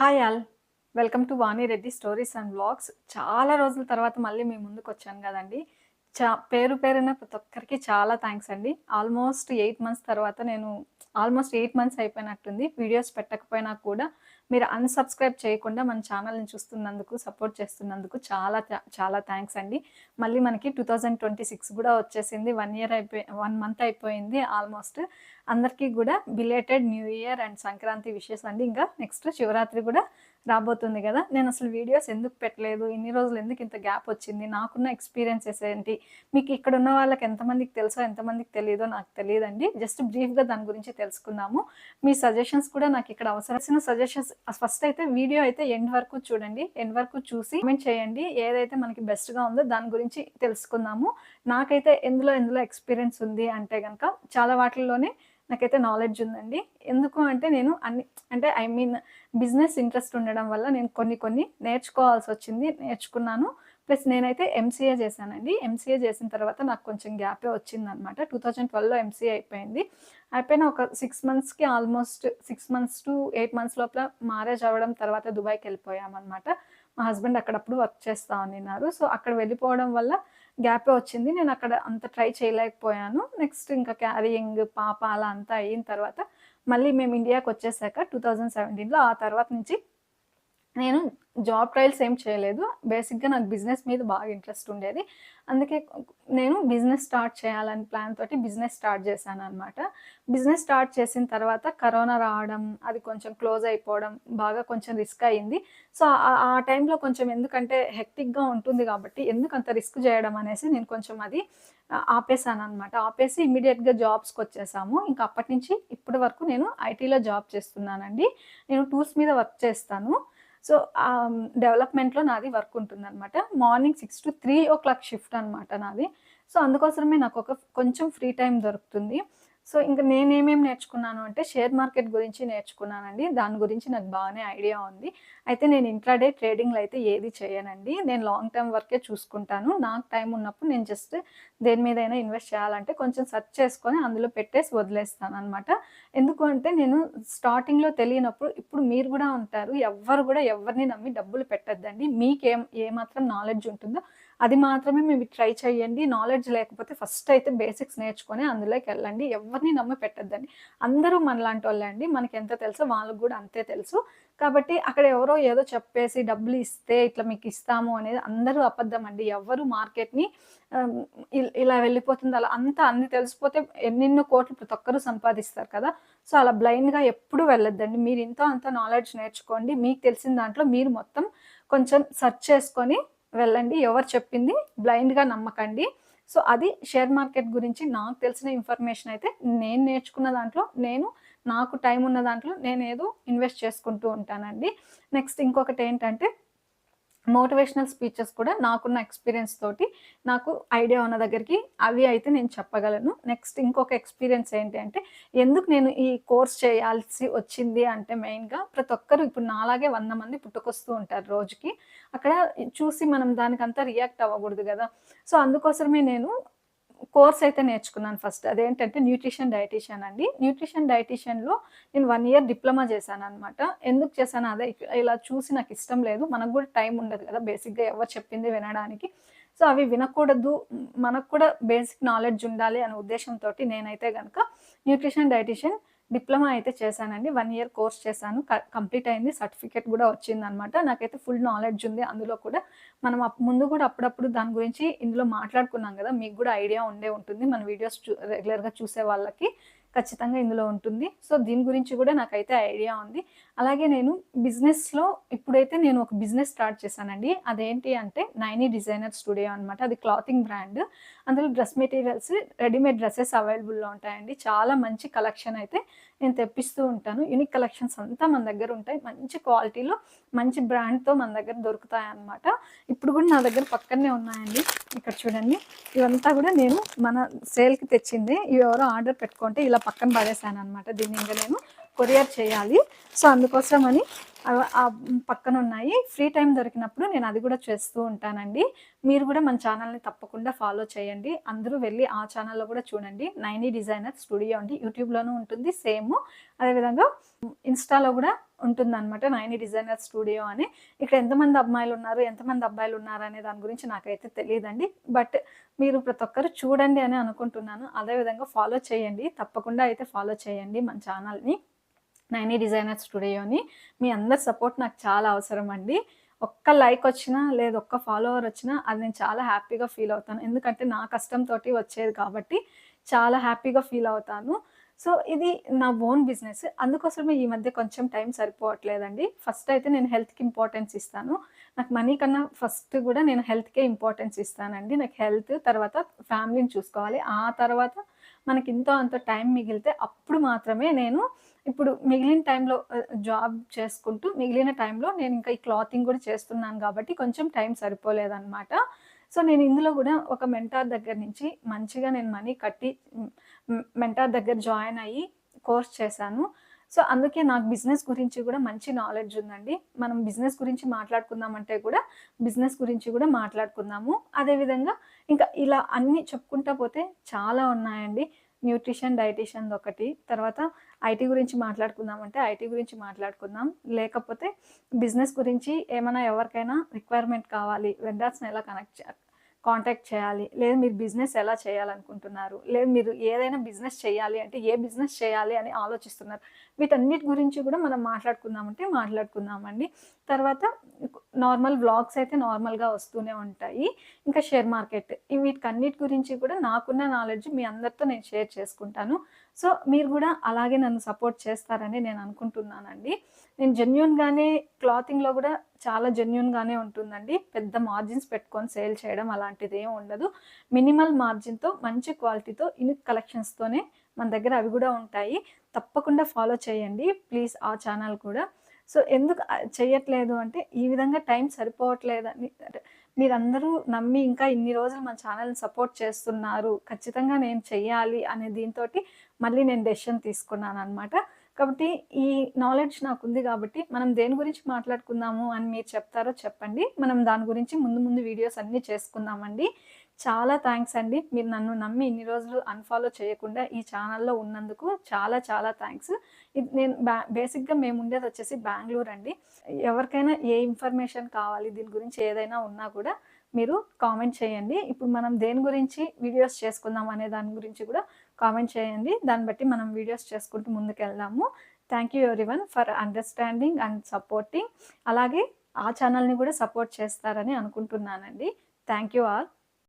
Hi all. Welcome to Vani Reddy stories and blogs చాలా రోజుల తర్వాత మళ్ళీ మీ ముందుకు వచ్చాను కదండి. చా పేరు పేరున ప్రతి ఒక్కరికి చాలా థ్యాంక్స్ అండి. ఆల్మోస్ట్ ఎయిట్ మంత్స్ తర్వాత నేను ఆల్మోస్ట్ ఎయిట్ మంత్స్ అయిపోయినట్టుంది. వీడియోస్ పెట్టకపోయినా కూడా మీరు అన్సబ్స్క్రైబ్ చేయకుండా మన ఛానల్ని చూస్తున్నందుకు సపోర్ట్ చేస్తున్నందుకు చాలా చాలా థ్యాంక్స్ అండి. మళ్ళీ మనకి టూ థౌజండ్ ట్వంటీ సిక్స్ కూడా వచ్చేసింది. వన్ ఇయర్ అయిపోయి వన్ మంత్ అయిపోయింది ఆల్మోస్ట్ అందరికీ కూడా belated new year and Sankranti wishes అండి. ఇంకా నెక్స్ట్ శివరాత్రి కూడా రాబోతుంది కదా. నేను అసలు వీడియోస్ ఎందుకు పెట్టలేదు? ఇన్ని రోజులు ఎందుకు ఇంత గ్యాప్ వచ్చింది? నాకున్న ఎక్స్పీరియన్సెస్ ఏంటి? మీకు ఇక్కడ ఉన్న వాళ్ళకి ఎంతమందికి తెలుసో ఎంతమందికి తెలియదో నాకు తెలియదండి. జస్ట్ బ్రీఫ్గా దాని గురించి తెలుసుకుందాము. మీ సజెషన్స్ కూడా నాకు ఇక్కడ అవసరమైన సజెషన్స్ ఫస్ట్ అయితే వీడియో అయితే ఎండ్ వరకు చూడండి. ఎండ్ వరకు చూసి కమెంట్ చేయండి. ఏదైతే మనకి బెస్ట్గా ఉందో దాని గురించి తెలుసుకుందాము. నాకైతే ఎందులో ఎందులో ఎక్స్పీరియన్స్ ఉంది అంటే కనుక చాలా వాటిల్లోనే నాకైతే నాలెడ్జ్ ఉందండి. ఎందుకు అంటే నేను అన్ని అంటే ఐ మీన్ బిజినెస్ ఇంట్రెస్ట్ ఉండడం వల్ల నేను కొన్ని కొన్ని నేర్చుకోవాల్సి వచ్చింది నేర్చుకున్నాను. ప్లస్ నేనైతే ఎంసీఏ చేశానండి. ఎంసీఏ చేసిన తర్వాత నాకు కొంచెం గ్యాపే వచ్చిందనమాట టూ థౌజండ్ ట్వెల్వ్లో ఎంసీఏ అయిపోయింది. అయిపోయిన ఒక సిక్స్ మంత్స్కి almost six months to eight months లోపల మ్యారేజ్ అవ్వడం తర్వాత దుబాయ్కి వెళ్ళిపోయామన్నమాట. మా హస్బెండ్ అక్కడప్పుడు వర్క్ చేస్తా ఉన్నారు. సో అక్కడ వెళ్ళిపోవడం వల్ల గ్యాపే వచ్చింది. నేను అక్కడ అంత ట్రై చేయలేకపోయాను. నెక్స్ట్ ఇంకా క్యారియింగ్ పాప అలా అంతా అయిన తర్వాత మళ్ళీ మేము ఇండియాకి వచ్చేసాక టూ థౌజండ్ సెవెంటీన్లో ఆ తర్వాత నుంచి నేను జాబ్ ట్రయల్స్ ఏం చేయలేదు. బేసిక్గా నాకు బిజినెస్ మీద బాగా ఇంట్రెస్ట్ ఉండేది. అందుకే నేను బిజినెస్ స్టార్ట్ చేయాలని ప్లాన్ తోటి బిజినెస్ స్టార్ట్ చేశాను అనమాట బిజినెస్ స్టార్ట్ చేసిన తర్వాత కరోనా రావడం అది కొంచెం క్లోజ్ అయిపోవడం బాగా కొంచెం రిస్క్ అయ్యింది. సో ఆ- టైంలో కొంచెం ఎందుకంటే హెక్టిక్గా ఉంటుంది కాబట్టి ఎందుకు అంత రిస్క్ చేయడం అనేసి నేను కొంచెం అది ఆపేసాను అనమాట ఆపేసి ఇమీడియట్గా జాబ్స్కి వచ్చేసాము. ఇంకా అప్పటి నుంచి ఇప్పటి వరకు నేను ఐటీలో జాబ్ చేస్తున్నానండి. నేను టూల్స్ మీద వర్క్ చేస్తాను. సో డెవలప్మెంట్లో నాది వర్క్ ఉంటుందన్నమాట. Morning six to three o'clock shift అనమాట నాది. సో అందుకోసమే నాకు ఒక కొంచెం ఫ్రీ టైం దొరుకుతుంది. సో ఇంకా నేనేమేమి నేర్చుకున్నాను అంటే షేర్ మార్కెట్ గురించి నేర్చుకున్నానండి. దాని గురించి నాకు బాగానే ఐడియా ఉంది. అయితే నేను ఇంట్రాడే ట్రేడింగ్లో అయితే ఏది చేయనండి. నేను లాంగ్ టర్మ్ వర్కే చూసుకుంటాను. నాకు టైం ఉన్నప్పుడు నేను జస్ట్ దేని మీదైనా ఇన్వెస్ట్ చేయాలంటే కొంచెం సెర్చ్ చేసుకొని అందులో పెట్టేసి వదిలేస్తాను అనమాట ఎందుకు అంటే నేను స్టార్టింగ్లో తెలియనప్పుడు ఇప్పుడు మీరు కూడా ఉంటారు ఎవ్వరు కూడా ఎవరిని నమ్మి డబ్బులు పెట్టద్దండి. మీకేం ఏమాత్రం నాలెడ్జ్ ఉంటుందో అది మాత్రమే మేము ట్రై చేయండి. నాలెడ్జ్ లేకపోతే ఫస్ట్ అయితే బేసిక్స్ నేర్చుకొని అందులోకి వెళ్ళండి. ఎవరిని నమ్మి పెట్టద్దండి. అందరూ మనలాంటి వాళ్ళే అండి. మనకి ఎంత తెలుసో వాళ్ళకి కూడా అంతే తెలుసు. కాబట్టి అక్కడ ఎవరో ఏదో చెప్పేసి డబ్బులు ఇస్తే ఇట్లా మీకు ఇస్తాము అనేది అందరూ అబద్ధం అండి. ఎవరు మార్కెట్ని ఇలా వెళ్ళిపోతుంది అలా అంతా అన్ని తెలిసిపోతే ఎన్నెన్నో కోట్లు ప్రతి ఒక్కరూ సంపాదిస్తారు కదా. సో అలా బ్లైండ్గా ఎప్పుడు వెళ్ళొద్దండి. మీరు ఇంత అంత నాలెడ్జ్ నేర్చుకోండి. మీకు తెలిసిన దాంట్లో మీరు మొత్తం కొంచెం సెర్చ్ చేసుకొని వెళ్ళండి. ఎవరు చెప్పింది బ్లైండ్గా నమ్మకండి. సో అది షేర్ మార్కెట్ గురించి నాకు తెలిసిన ఇన్ఫర్మేషన్ అయితే నేను నేర్చుకున్న దాంట్లో నేను నాకు టైం ఉన్న దాంట్లో నేను ఏదో ఇన్వెస్ట్ చేసుకుంటూ ఉంటానండి. నెక్స్ట్ ఇంకొకటి ఏంటంటే మోటివేషనల్ స్పీచెస్ కూడా నాకున్న ఎక్స్పీరియన్స్ తోటి నాకు ఐడియా ఉన్న దగ్గరికి అవి అయితే నేను చెప్పగలను. నెక్స్ట్ ఇంకొక ఎక్స్పీరియన్స్ ఏంటి అంటే ఎందుకు నేను ఈ కోర్స్ చేయాల్సి వచ్చింది అంటే మెయిన్గా ప్రతి ఒక్కరు ఇప్పుడు నాలాగే వంద మంది పుట్టుకొస్తూ ఉంటారు రోజుకి. అక్కడ చూసి మనం దానికంతా రియాక్ట్ అవ్వకూడదు కదా. సో అందుకోసమే నేను కోర్స్ అయితే నేర్చుకున్నాను ఫస్ట్. అదేంటంటే న్యూట్రిషన్ డైటీషియన్ అండి. న్యూట్రిషన్ డైటీషియన్లో నేను వన్ ఇయర్ డిప్లొమా చేశాను అనమాట ఎందుకు చేశాను? అదే ఇలా చూసి నాకు ఇష్టం లేదు. మనకు కూడా టైం ఉండదు కదా. బేసిక్గా ఎవరు చెప్పింది వినడానికి. సో అవి వినకూడదు. మనకు కూడా బేసిక్ నాలెడ్జ్ ఉండాలి అనే ఉద్దేశంతో నేనైతే కనుక న్యూట్రిషన్ డైటీషియన్ డిప్లొమా అయితే చేశానండి. వన్ ఇయర్ కోర్స్ చేశాను. కంప్లీట్ అయింది. సర్టిఫికేట్ కూడా వచ్చింది అనమాట నాకైతే ఫుల్ నాలెడ్జ్ ఉంది అందులో కూడా. మనం అప్- ముందు కూడా అప్పుడప్పుడు దాని గురించి ఇందులో మాట్లాడుకున్నాం కదా మీకు కూడా ఐడియా ఉండే ఉంటుంది. మన వీడియోస్ చూ రెగ్యులర్గా చూసే వాళ్ళకి. ఖచ్చితంగా ఇందులో ఉంటుంది. సో దీని గురించి కూడా నాకైతే ఐడియా ఉంది. అలాగే నేను బిజినెస్లో ఇప్పుడైతే నేను ఒక బిజినెస్ స్టార్ట్ చేశానండి. అదేంటి అంటే నైనీ డిజైనర్ స్టూడియో అనమాట అది క్లాతింగ్ బ్రాండ్. అందులో డ్రెస్ మెటీరియల్స్ రెడీమేడ్ డ్రెస్సెస్ అవైలబుల్లో ఉంటాయండి. చాలా మంచి కలెక్షన్ అయితే నేను తెప్పిస్తూ ఉంటాను. యూనిక్ కలెక్షన్స్ అంతా మన దగ్గర ఉంటాయి. మంచి క్వాలిటీలో మంచి బ్రాండ్తో మన దగ్గర దొరుకుతాయి అన్నమాట. ఇప్పుడు కూడా నా దగ్గర పక్కనే ఉన్నాయండి. ఇక్కడ చూడండి. ఇవంతా కూడా నేను మన సేల్కి తెచ్చింది. ఇవి ఎవరో ఆర్డర్ పెట్టుకుంటే ఇలా పక్కన పడేసాను అనమాట దీన్ని ఇంకా నేను కొరియర్ చేయాలి. సో అందుకోసమని పక్కన ఉన్నాయి ఫ్రీ టైం దొరికినప్పుడు నేను అది కూడా చేస్తూ ఉంటానండి. మీరు కూడా మన ఛానల్ని తప్పకుండా ఫాలో చేయండి. అందరూ వెళ్ళి ఆ ఛానల్లో కూడా చూడండి. నైనీ డిజైనర్ స్టూడియో అండి. యూట్యూబ్లోనూ ఉంటుంది. సేమ్. అదేవిధంగా ఇన్స్టాలో కూడా ఉంటుందన్నమాట నైని డిజైనర్ స్టూడియో అని. ఇక్కడ ఎంతమంది అమ్మాయిలు ఉన్నారు? ఎంతమంది అబ్బాయిలు ఉన్నారు? అనే దాని గురించి నాకైతే తెలియదండి. బట్ మీరు ప్రతి ఒక్కరు చూడండి అని అనుకుంటున్నాను. అదేవిధంగా ఫాలో చేయండి. తప్పకుండా అయితే ఫాలో చేయండి మన ఛానల్ని. నైనీ డిజైనర్ స్టూడియోని మీ అందరి సపోర్ట్ నాకు చాలా అవసరం అండి. ఒక్క లైక్ వచ్చినా లేదు ఒక్క ఫాలోవర్ వచ్చినా అది నేను చాలా హ్యాపీగా ఫీల్ అవుతాను. ఎందుకంటే నా కష్టంతో వచ్చేది కాబట్టి చాలా హ్యాపీగా ఫీల్ అవుతాను. సో ఇది నా ఓన్ బిజినెస్. అందుకోసమే ఈ మధ్య కొంచెం టైం సరిపోవట్లేదండి. ఫస్ట్ అయితే నేను హెల్త్కి ఇంపార్టెన్స్ ఇస్తాను. నాకు మనీ కన్నా ఫస్ట్ కూడా నేను హెల్త్కే ఇంపార్టెన్స్ ఇస్తానండి. నాకు హెల్త్ తర్వాత ఫ్యామిలీని చూసుకోవాలి. ఆ తర్వాత మనకి ఇంతో అంత టైం మిగిలితే అప్పుడు మాత్రమే నేను ఇప్పుడు మిగిలిన టైంలో జాబ్ చేసుకుంటూ మిగిలిన టైంలో నేను ఇంకా ఈ క్లాతింగ్ కూడా చేస్తున్నాను కాబట్టి కొంచెం టైం సరిపోలేదన్నమాట. సో నేను ఇందులో కూడా ఒక మెంటార్ దగ్గర నుంచి మంచిగా నేను మనీ కట్టి మెంటార్ దగ్గర జాయిన్ అయ్యి కోర్స్ చేశాను. సో అందుకే నాకు బిజినెస్ గురించి కూడా మంచి నాలెడ్జ్ ఉందండి. మనం బిజినెస్ గురించి మాట్లాడుకుందామంటే కూడా బిజినెస్ గురించి కూడా మాట్లాడుకుందాము. అదేవిధంగా ఇంకా ఇలా అన్నీ చెప్పుకుంటా పోతే చాలా ఉన్నాయండి. న్యూట్రిషన్ డైటిషియన్ ఒకటి తర్వాత ఐటీ గురించి మాట్లాడుకుందామంటే ఐటీ గురించి మాట్లాడుకుందాం. లేకపోతే బిజినెస్ గురించి ఏమైనా ఎవరికైనా రిక్వైర్మెంట్ కావాలి వెండర్స్ని ఎలా కనెక్ట్ కాంటాక్ట్ చేయాలి. లేదు మీరు బిజినెస్ ఎలా చేయాలనుకుంటున్నారు? లేదు మీరు ఏదైనా బిజినెస్ చేయాలి అంటే ఏ బిజినెస్ చేయాలి అని ఆలోచిస్తున్నారు? వీటన్నిటి గురించి కూడా మనం మాట్లాడుకుందామంటే మాట్లాడుకుందామండి. తర్వాత నార్మల్ వ్లాగ్స్ అయితే నార్మల్గా వస్తూనే ఉంటాయి. ఇంకా షేర్ మార్కెట్ వీటికన్నిటి గురించి కూడా నాకున్న నాలెడ్జ్ మీ అందరితో నేను షేర్ చేసుకుంటాను. సో మీరు కూడా అలాగే నన్ను సపోర్ట్ చేస్తారని నేను అనుకుంటున్నానండి. నేను జెన్యున్గానే క్లాతింగ్లో కూడా చాలా జెన్యున్గానే ఉంటుందండి. పెద్ద మార్జిన్స్ పెట్టుకొని సేల్ చేయడం అలాంటిది ఏం ఉండదు. మినిమల్ మార్జిన్తో మంచి క్వాలిటీతో ఇన్ కలెక్షన్స్తోనే మన దగ్గర అవి కూడా ఉంటాయి. తప్పకుండా ఫాలో చేయండి. ప్లీజ్ ఆ ఛానల్ కూడా. సో ఎందుకు చేయట్లేదు అంటే ఈ విధంగా టైం సరిపోవట్లేదని మీరందరూ నమ్మి ఇంకా ఇన్ని రోజులు మన ఛానల్ని సపోర్ట్ చేస్తున్నారు. ఖచ్చితంగా నేను చెయ్యాలి అనే దీంతో మళ్ళీ నేను డెసిషన్ తీసుకున్నాను అనమాట కాబట్టి ఈ నాలెడ్జ్ నాకు ఉంది కాబట్టి మనం దేని గురించి మాట్లాడుకుందాము అని మీరు చెప్తారో చెప్పండి. మనం దాని గురించి ముందు ముందు వీడియోస్ అన్నీ చేసుకుందామండి. చాలా థ్యాంక్స్ అండి. మీరు నన్ను నమ్మి ఇన్ని రోజులు అన్ఫాలో చేయకుండా ఈ ఛానల్లో ఉన్నందుకు చాలా చాలా థ్యాంక్స్ ఇది నేను బ్యా బేసిక్గా మేము ఉండేది వచ్చేసి బెంగళూరు అండి. ఎవరికైనా ఏ ఇన్ఫర్మేషన్ కావాలి దీని గురించి ఏదైనా ఉన్నా కూడా మీరు కామెంట్ చేయండి. ఇప్పుడు మనం దేని గురించి వీడియోస్ చేసుకుందాం అనే దాని గురించి కూడా కామెంట్ చేయండి. దాన్ని బట్టి మనం వీడియోస్ చేసుకుంటూ ముందుకెళ్దాము. Thank you every one for understanding and supporting అలాగే ఆ ఛానల్ని కూడా సపోర్ట్ చేస్తారని అనుకుంటున్నానండి. Thank you all